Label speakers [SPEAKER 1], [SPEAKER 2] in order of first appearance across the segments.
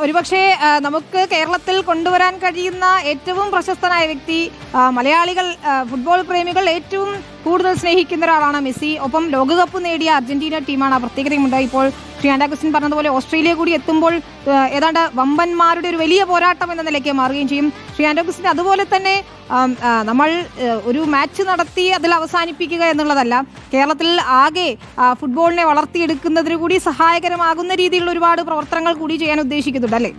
[SPEAKER 1] ഒരുപക്ഷെ നമുക്ക് കേരളത്തിൽ കൊണ്ടുവരാൻ കഴിയുന്ന ഏറ്റവും പ്രശസ്തനായ വ്യക്തി മലയാളികൾ ഫുട്ബോൾ പ്രേമികൾ ഏറ്റവും കൂടുതൽ സ്നേഹിക്കുന്ന ഒരാളാണ് മെസ്സി. ഒപ്പം ലോകകപ്പ് നേടിയ അർജന്റീന ടീമാണ് ആ പ്രത്യേകതയുമുണ്ട്. ഇപ്പോൾ ശ്രീ ആൻഡാഗസ്റ്റിൻ പറഞ്ഞതുപോലെ ഓസ്ട്രേലിയ കൂടി എത്തുമ്പോൾ ഏതാണ്ട് വമ്പന്മാരുടെ ഒരു വലിയ പോരാട്ടം എന്ന നിലയ്ക്ക് മാറുകയും ചെയ്യും. ശ്രീ ആൻഡാഗസ്റ്റിൻ അതുപോലെ തന്നെ നമ്മൾ ഒരു മാച്ച് നടത്തി അതിൽ അവസാനിപ്പിക്കുക എന്നുള്ളതല്ല. കേരളത്തിൽ ആകെ ഫുട്ബോളിനെ വളർത്തിയെടുക്കുന്നതിന് കൂടി സഹായകരമാകുന്ന രീതിയിലുള്ള ഒരുപാട് പ്രവർത്തനങ്ങൾ കൂടി ചെയ്യാൻ ഉദ്ദേശിക്കുന്നുണ്ട് അല്ലേ?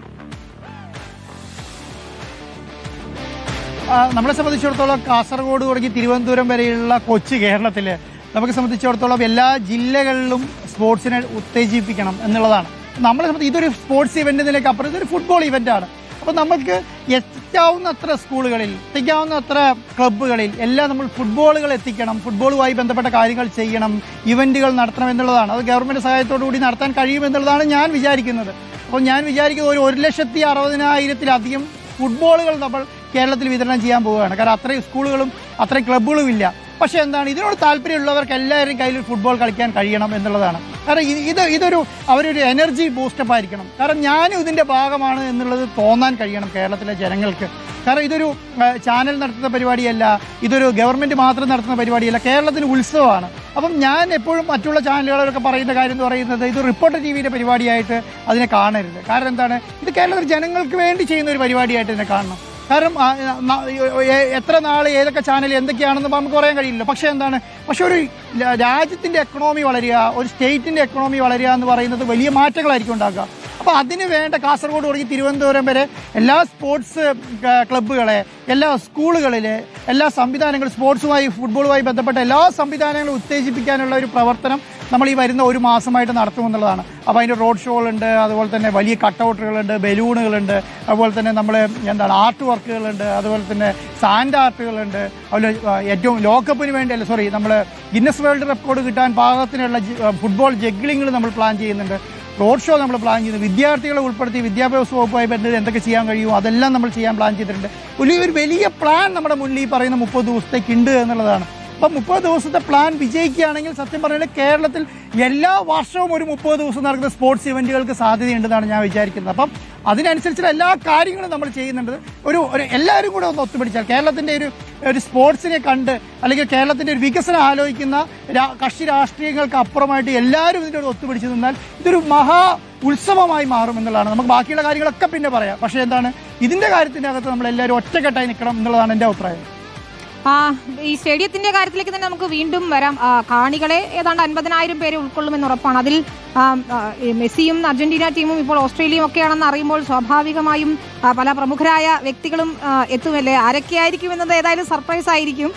[SPEAKER 2] നമ്മളെ സംബന്ധിച്ചിടത്തോളം കാസർഗോഡ് തുടങ്ങി തിരുവനന്തപുരം വരെയുള്ള കൊച്ചു കേരളത്തിൽ നമുക്ക് സംബന്ധിച്ചിടത്തോളം എല്ലാ ജില്ലകളിലും സ്പോർട്സിനെ ഉത്തേജിപ്പിക്കണം എന്നുള്ളതാണ്. നമ്മളെ സംബന്ധിച്ച് ഇതൊരു സ്പോർട്സ് ഇവന്റ് നിലയ്ക്ക് അപ്പുറം ഇതൊരു ഫുട്ബോൾ ഇവന്റാണ്. അപ്പോൾ നമുക്ക് എത്താവുന്ന അത്ര സ്കൂളുകളിൽ എത്തിക്കാവുന്ന അത്ര ക്ലബ്ബുകളിൽ എല്ലാം നമ്മൾ ഫുട്ബോളുകൾ എത്തിക്കണം ഫുട്ബോളുമായി ബന്ധപ്പെട്ട കാര്യങ്ങൾ ചെയ്യണം ഇവന്റുകൾ നടത്തണം എന്നുള്ളതാണ്. അത് ഗവൺമെന്റ് സഹായത്തോടു കൂടി നടത്താൻ കഴിയുമെന്നുള്ളതാണ് ഞാൻ വിചാരിക്കുന്നത്. അപ്പോൾ ഞാൻ വിചാരിക്കുന്നത് ഒരു ഒരു ലക്ഷത്തി അറുപതിനായിരത്തിലധികം ഫുട്ബോളുകൾ നമ്മൾ കേരളത്തിൽ വിതരണം ചെയ്യാൻ പോവുകയാണ്. കാരണം അത്രയും സ്കൂളുകളും അത്രയും ക്ലബ്ബുകളും ഇല്ല. പക്ഷെ എന്താണ് ഇതിനോട് താല്പര്യമുള്ളവർക്ക് എല്ലാവരും കയ്യിൽ ഫുട്ബോൾ കളിക്കാൻ കഴിയണം എന്നുള്ളതാണ്. കാരണം ഇത് ഇത് ഇതൊരു അവരൊരു എനർജി ബൂസ്റ്റപ്പ് ആയിരിക്കണം. കാരണം ഞാനും ഇതിന്റെ ഭാഗമാണ് എന്നുള്ളത് തോന്നാൻ കഴിയണം കേരളത്തിലെ ജനങ്ങൾക്ക്. കാരണം ഇതൊരു ചാനൽ നടത്തുന്ന പരിപാടിയല്ല. ഇതൊരു ഗവൺമെന്റ് മാത്രം നടത്തുന്ന പരിപാടിയല്ല. കേരളത്തിന് ഉത്സവമാണ്. അപ്പം ഞാൻ എപ്പോഴും മറ്റുള്ള ചാനലുകളൊക്കെ പറയുന്ന കാര്യം എന്ന് പറയുന്നത് ഇത് റിപ്പോർട്ടർ ടി വിയുടെ പരിപാടിയായിട്ട് അതിനെ കാണരുത്. കാരണം എന്താണ് ഇത് കേരളത്തിലെ ജനങ്ങൾക്ക് വേണ്ടി ചെയ്യുന്ന ഒരു പരിപാടിയായിട്ട് ഇതിനെ കാണണം. കാരണം എത്ര നാൾ ഏതൊക്കെ ചാനൽ എന്തൊക്കെയാണെന്ന് നമുക്ക് പറയാൻ കഴിയില്ല പക്ഷേ എന്താണ് പക്ഷെ ഒരു രാജ്യത്തിന്റെ എക്കണോമി വളരുക ഒരു സ്റ്റേറ്റിന്റെ എക്കണോമി വളരുക എന്ന് പറയുന്നത് വലിയ മാറ്റങ്ങളായിരിക്കും ഉണ്ടാക്കുക. അപ്പോൾ അതിന് വേണ്ട കാസർഗോഡ് തുടങ്ങി തിരുവനന്തപുരം വരെ എല്ലാ സ്പോർട്സ് ക്ലബ്ബുകളെ എല്ലാ സ്കൂളുകളിലെ എല്ലാ സംവിധാനങ്ങളും സ്പോർട്സുമായി ഫുട്ബോളുമായി ബന്ധപ്പെട്ട എല്ലാ സംവിധാനങ്ങളും ഉത്തേജിപ്പിക്കാനുള്ള ഒരു പ്രവർത്തനം നമ്മൾ ഈ വരുന്ന ഒരു മാസമായിട്ട് നടത്തുമെന്നുള്ളതാണ്. അപ്പോൾ അതിന്റെ റോഡ് ഷോകളുണ്ട് അതുപോലെ തന്നെ വലിയ കട്ടൗട്ടുകളുണ്ട് ബലൂണുകളുണ്ട് അതുപോലെ തന്നെ നമ്മൾ എന്താണ് ആർട്ട് വർക്കുകളുണ്ട് അതുപോലെ തന്നെ സാൻഡ് ആർട്ടുകളുണ്ട്. അതുപോലെ ഏറ്റവും ലോകകപ്പിന് വേണ്ടി അല്ല സോറി നമ്മൾ ഗിന്നസ് വേൾഡ് റെക്കോർഡ് കിട്ടാൻ പാകത്തിനുള്ള ഫുട്ബോൾ ജഗ്ലിങ്ങൾ നമ്മൾ പ്ലാൻ ചെയ്യുന്നുണ്ട്. റോഡ് ഷോ നമ്മൾ പ്ലാൻ ചെയ്യുന്നു. വിദ്യാർത്ഥികളെ ഉൾപ്പെടുത്തി വിദ്യാഭ്യാസ വകുപ്പുമായി ബന്ധപ്പെട്ട് എന്തൊക്കെ ചെയ്യാൻ കഴിയുമോ അതെല്ലാം നമ്മൾ ചെയ്യാൻ പ്ലാൻ ചെയ്തിട്ടുണ്ട്. വലിയൊരു വലിയ പ്ലാൻ നമ്മുടെ മുന്നിൽ ഈ പറയുന്ന മുപ്പത് ദിവസത്തേക്ക് ഉണ്ട് എന്നുള്ളതാണ്. അപ്പം മുപ്പത് ദിവസത്തെ പ്ലാൻ വിജയിക്കുകയാണെങ്കിൽ സത്യം പറഞ്ഞാൽ കേരളത്തിൽ എല്ലാ വർഷവും ഒരു മുപ്പത് ദിവസം നടക്കുന്ന സ്പോർട്സ് ഇവന്റുകൾക്ക് സാധ്യതയുണ്ടെന്നാണ് ഞാൻ വിചാരിക്കുന്നത്. അപ്പം അതിനനുസരിച്ചുള്ള എല്ലാ കാര്യങ്ങളും നമ്മൾ ചെയ്യുന്നുണ്ട്. ഒരു ഒരു എല്ലാവരും കൂടെ ഒന്ന് ഒത്തുപിടിച്ചാൽ കേരളത്തിന്റെ ഒരു ഒരു സ്പോർട്സിനെ കണ്ട് അല്ലെങ്കിൽ കേരളത്തിന്റെ ഒരു വികസനം ആലോചിക്കുന്ന കക്ഷി രാഷ്ട്രീയങ്ങൾക്ക് അപ്പുറമായിട്ട് എല്ലാവരും ഇതിന്റെ ഒത്തുപിടിച്ച് നിന്നാൽ ഇതൊരു മഹാ ഉത്സവമായി മാറും എന്നുള്ളതാണ്. നമുക്ക് ബാക്കിയുള്ള കാര്യങ്ങളൊക്കെ പിന്നെ പറയാം. പക്ഷേ എന്താണ്? ഇതിന്റെ കാര്യത്തിന്റെ അകത്ത് നമ്മൾ എല്ലാവരും ഒറ്റക്കെട്ടായി നിൽക്കണം എന്നുള്ളതാണ് എന്റെ അഭിപ്രായം.
[SPEAKER 1] ആ ഈ സ്റ്റേഡിയത്തിന്റെ കാര്യത്തിലേക്ക് തന്നെ നമുക്ക് വീണ്ടും വരാം. കാണികളെ ഏതാണ്ട് അൻപതിനായിരം പേരെ ഉൾക്കൊള്ളുമെന്ന് ഉറപ്പാണ്. അതിൽ മെസ്സിയും അർജന്റീന ടീമും ഇപ്പോൾ ഓസ്ട്രേലിയയും ഒക്കെയാണെന്ന് അറിയുമ്പോൾ സ്വാഭാവികമായും പല പ്രമുഖരായ വ്യക്തികളും എത്തുമല്ലേ? ആരൊക്കെയായിരിക്കും എന്നത് ഏതായാലും സർപ്രൈസ് ആയിരിക്കും.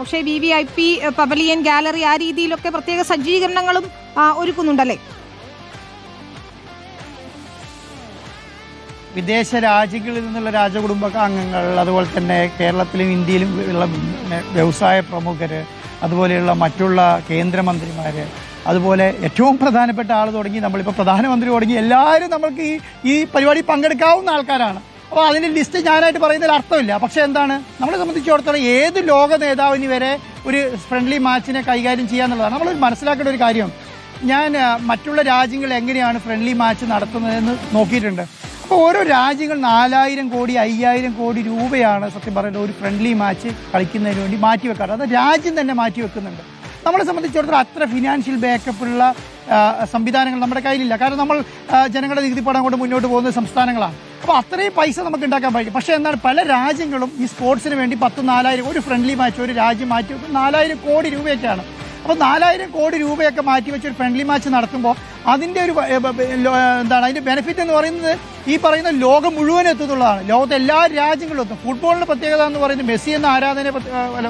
[SPEAKER 1] പക്ഷേ V V I P pavilion gallery ആ രീതിയിലൊക്കെ പ്രത്യേക സജ്ജീകരണങ്ങളും ഒരുക്കുന്നുണ്ടല്ലേ?
[SPEAKER 2] വിദേശ രാജ്യങ്ങളിൽ നിന്നുള്ള രാജകുടുംബ അംഗങ്ങൾ അതുപോലെ തന്നെ കേരളത്തിലും ഇന്ത്യയിലും ഉള്ള വ്യവസായ പ്രമുഖർ അതുപോലെയുള്ള മറ്റുള്ള കേന്ദ്രമന്ത്രിമാർ അതുപോലെ ഏറ്റവും പ്രധാനപ്പെട്ട ആൾ തുടങ്ങി നമ്മളിപ്പോൾ പ്രധാനമന്ത്രി തുടങ്ങി എല്ലാവരും നമ്മൾക്ക് ഈ ഈ പരിപാടി പങ്കെടുക്കാവുന്ന ആൾക്കാരാണ്. അപ്പോൾ അതിന്റെ ലിസ്റ്റ് ഞാനായിട്ട് പറയുന്നതിൽ അർത്ഥമില്ല. പക്ഷേ എന്താണ്? നമ്മളെ സംബന്ധിച്ചിടത്തോളം ഏത് ലോക നേതാവിന് വരെ ഒരു ഫ്രണ്ട്ലി മാച്ചിനെ കൈകാര്യം ചെയ്യാന്നുള്ളതാണ്. നമ്മൾ മനസ്സിലാക്കേണ്ട ഒരു കാര്യം. ഞാൻ മറ്റുള്ള രാജ്യങ്ങൾ എങ്ങനെയാണ് ഫ്രണ്ട്ലി മാച്ച് നടത്തുന്നതെന്ന് നോക്കിയിട്ടുണ്ട്. അപ്പോൾ ഓരോ രാജ്യങ്ങൾ നാലായിരം കോടി അയ്യായിരം കോടി രൂപയാണ് സത്യം പറയുന്നത് ഒരു ഫ്രണ്ട്ലി മാച്ച് കളിക്കുന്നതിന് വേണ്ടി മാറ്റി വെക്കാറ്. അത് രാജ്യം തന്നെ മാറ്റി വെക്കുന്നുണ്ട്. നമ്മളെ സംബന്ധിച്ചിടത്തോളം അത്ര ഫിനാൻഷ്യൽ ബാക്കപ്പുള്ള സംവിധാനങ്ങൾ നമ്മുടെ കയ്യിലില്ല. കാരണം നമ്മൾ ജനങ്ങളുടെ നികുതി പണം കൊണ്ട് മുന്നോട്ട് പോകുന്ന സംസ്ഥാനങ്ങളാണ്. അപ്പോൾ അത്രയും പൈസ നമുക്ക് ഉണ്ടാക്കാൻ പറ്റും പക്ഷേ എന്നാൽ പല രാജ്യങ്ങളും ഈ സ്പോർട്സിന് വേണ്ടി പത്ത് നാലായിരം ഒരു ഫ്രണ്ട്ലി മാച്ച് ഒരു രാജ്യം മാറ്റി നാലായിരം കോടി രൂപയൊക്കെയാണ് അപ്പോൾ നാലായിരം കോടി രൂപയൊക്കെ മാറ്റി വെച്ച് ഒരു ഫ്രണ്ട്ലി മാച്ച് നടത്തുമ്പോൾ അതിന്റെ ഒരു എന്താണ് അതിന്റെ ബെനിഫിറ്റ് എന്ന് പറയുന്നത് ഈ പറയുന്ന ലോകം മുഴുവൻ എത്തുന്നുള്ളതാണ്. ലോകത്തെ എല്ലാ രാജ്യങ്ങളിലും എത്തും. ഫുട്ബോളിന്റെ പ്രത്യേകത എന്ന് പറയുന്നത് മെസ്സി എന്ന ആരാധനയെ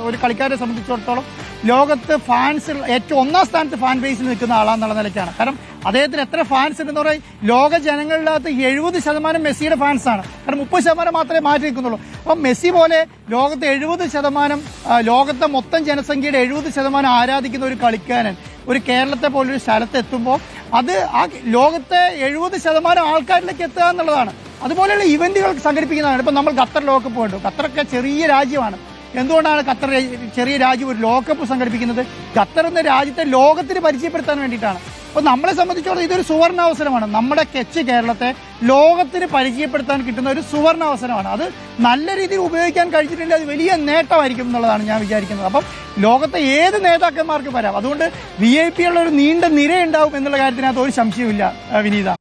[SPEAKER 2] ഒരു കളിക്കാരെ സംബന്ധിച്ചിടത്തോളം ലോകത്ത് ഫാൻസ് ഏറ്റവും ഒന്നാം സ്ഥാനത്ത് ഫാൻ ബേസിൽ നിൽക്കുന്ന ആളാന്നുള്ള നിലയ്ക്കാണ്. കാരണം അദ്ദേഹത്തിന് എത്ര ഫാൻസ് ഉണ്ടെന്ന് പറഞ്ഞാൽ ലോക ജനങ്ങളിനകത്ത് എഴുപത് ശതമാനം മെസ്സിയുടെ ഫാൻസാണ് കാരണം മുപ്പത് ശതമാനം മാത്രമേ മാറ്റി നിൽക്കുന്നുള്ളൂ. അപ്പം മെസ്സി പോലെ ലോകത്തെ എഴുപത് ശതമാനം ലോകത്തെ മൊത്തം ജനസംഖ്യയുടെ എഴുപത് ശതമാനം ആരാധിക്കുന്ന ഒരു കളിക്കാരൻ ഒരു കേരളത്തെ പോലൊരു സ്ഥലത്ത് എത്തുമ്പോൾ അത് ആ ലോകത്തെ എഴുപത് ശതമാനം ആൾക്കാരിലേക്ക് എത്തുക എന്നുള്ളതാണ്. അതുപോലെയുള്ള ഇവന്റുകൾ സംഘടിപ്പിക്കുന്നതാണ്. ഇപ്പം നമ്മൾ ഖത്തർ ലോകകപ്പ് കണ്ടു. ഖത്തറൊക്കെ ചെറിയ രാജ്യമാണ്. എന്തുകൊണ്ടാണ് ഖത്തർ ചെറിയ രാജ്യം ഒരു ലോകകപ്പ് സംഘടിപ്പിക്കുന്നത്? ഖത്തർ എന്ന രാജ്യത്തെ ലോകത്തിന് പരിചയപ്പെടുത്താൻ വേണ്ടിയിട്ടാണ്. അപ്പോൾ നമ്മളെ സംബന്ധിച്ചോളം ഇതൊരു സുവർണ അവസരമാണ് നമ്മുടെ കെച്ച് കേരളത്തെ ലോകത്തിന് പരിചയപ്പെടുത്താൻ കിട്ടുന്ന ഒരു സുവർണ അവസരമാണ് അത് നല്ല രീതിയിൽ ഉപയോഗിക്കാൻ കഴിഞ്ഞിട്ടുണ്ടെങ്കിൽ അത് വലിയ നേട്ടമായിരിക്കും എന്നുള്ളതാണ് ഞാൻ വിചാരിക്കുന്നത്. അപ്പം ലോകത്തെ ഏത് നേതാക്കന്മാർക്ക് വരാം? അതുകൊണ്ട് വി ഐ പി ഉള്ള ഒരു നീണ്ട നിര ഉണ്ടാവും എന്നുള്ള കാര്യത്തിനകത്ത് ഒരു സംശയവുമില്ല ആ, വിനീത.